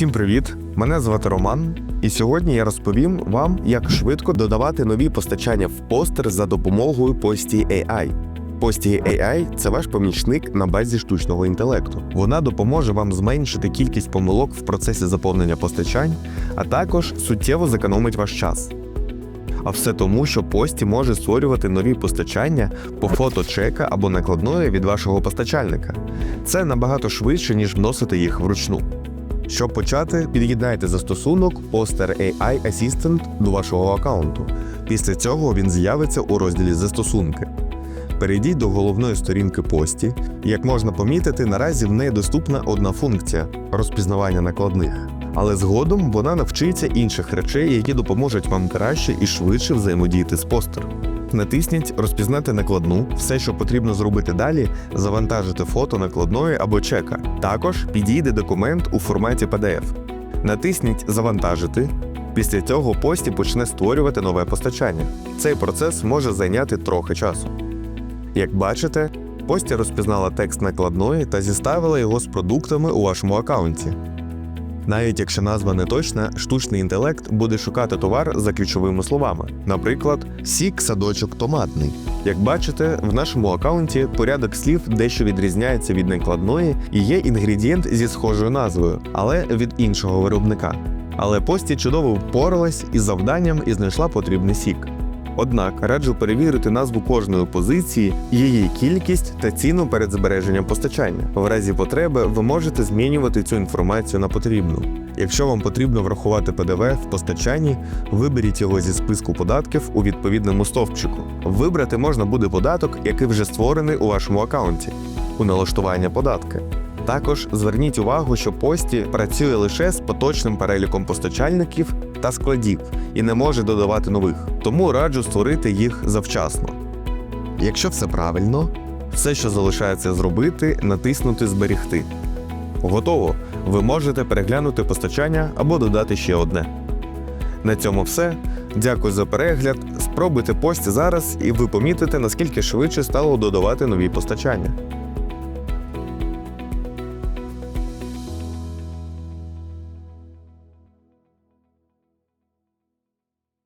Усім привіт! Мене звати Роман, і сьогодні я розповім вам, як швидко додавати нові постачання в постер за допомогою Posty AI. Posty AI – це ваш помічник на базі штучного інтелекту. Вона допоможе вам зменшити кількість помилок в процесі заповнення постачань, а також суттєво зекономить ваш час. А все тому, що Пості може створювати нові постачання по фото чека або накладної від вашого постачальника. Це набагато швидше, ніж вносити їх вручну. Щоб почати, під'єднайте застосунок Poster AI Assistant до вашого аккаунту. Після цього він з'явиться у розділі Застосунки. Перейдіть до головної сторінки пості. Як можна помітити, наразі в неї доступна одна функція розпізнавання накладних. Але згодом вона навчиться інших речей, які допоможуть вам краще і швидше взаємодіяти з постером. Натисніть Розпізнати накладну. Все, що потрібно зробити далі, завантажити фото накладної або чека. Також підійде документ у форматі PDF. Натисніть Завантажити. Після цього пості почне створювати нове постачання. Цей процес може зайняти трохи часу. Як бачите, пості розпізнала текст накладної та зіставила його з продуктами у вашому аккаунті. Навіть якщо назва не точна, штучний інтелект буде шукати товар за ключовими словами. Наприклад, сік садочок томатний. Як бачите, в нашому аккаунті порядок слів дещо відрізняється від накладної і є інгредієнт зі схожою назвою, але від іншого виробника. Але пості чудово впоралась із завданням і знайшла потрібний сік. Однак раджу перевірити назву кожної позиції, її кількість та ціну перед збереженням постачання. В разі потреби ви можете змінювати цю інформацію на потрібну. Якщо вам потрібно врахувати ПДВ в постачанні, виберіть його зі списку податків у відповідному стовпчику. Вибрати можна буде податок, який вже створений у вашому аккаунті у налаштування податки. Також зверніть увагу, що пості працює лише з поточним переліком постачальників та складів і не може додавати нових, тому раджу створити їх завчасно. Якщо все правильно, все, що залишається зробити, натиснути Зберігти. Готово! Ви можете переглянути постачання або додати ще одне. На цьому все. Дякую за перегляд. Спробуйте пості зараз, і ви помітите, наскільки швидше стало додавати нові постачання.